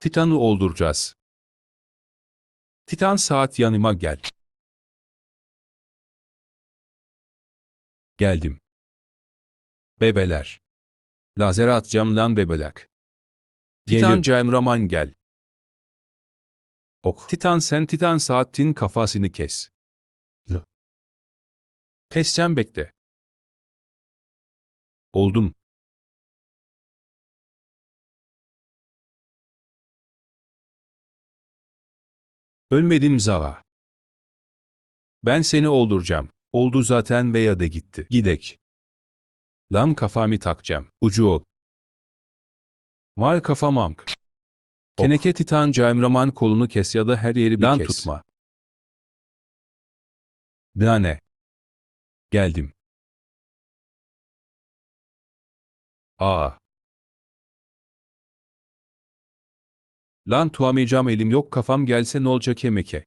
Titan'ı olduracağız. Titan saat yanıma gel. Geldim. Bebeler. Lazer atacağım lan bebelek. Titan. Cemraman gel. Ok. Titan sen Titan saatin kafasını kes. Keseceğim bekle. Oldum. Ölmedim Zava. Ben seni olduracağım. Oldu zaten veya da gitti. Gidek. Lan kafamı takacağım. Ucu ol. Var kafam amk. Teneke Titan Cemraman kolunu kes ya da her yeri bir Lan kes. tutma. Dane. Geldim. Aa. Lan tuamayacağım elim yok kafam gelse ne olacak emeke.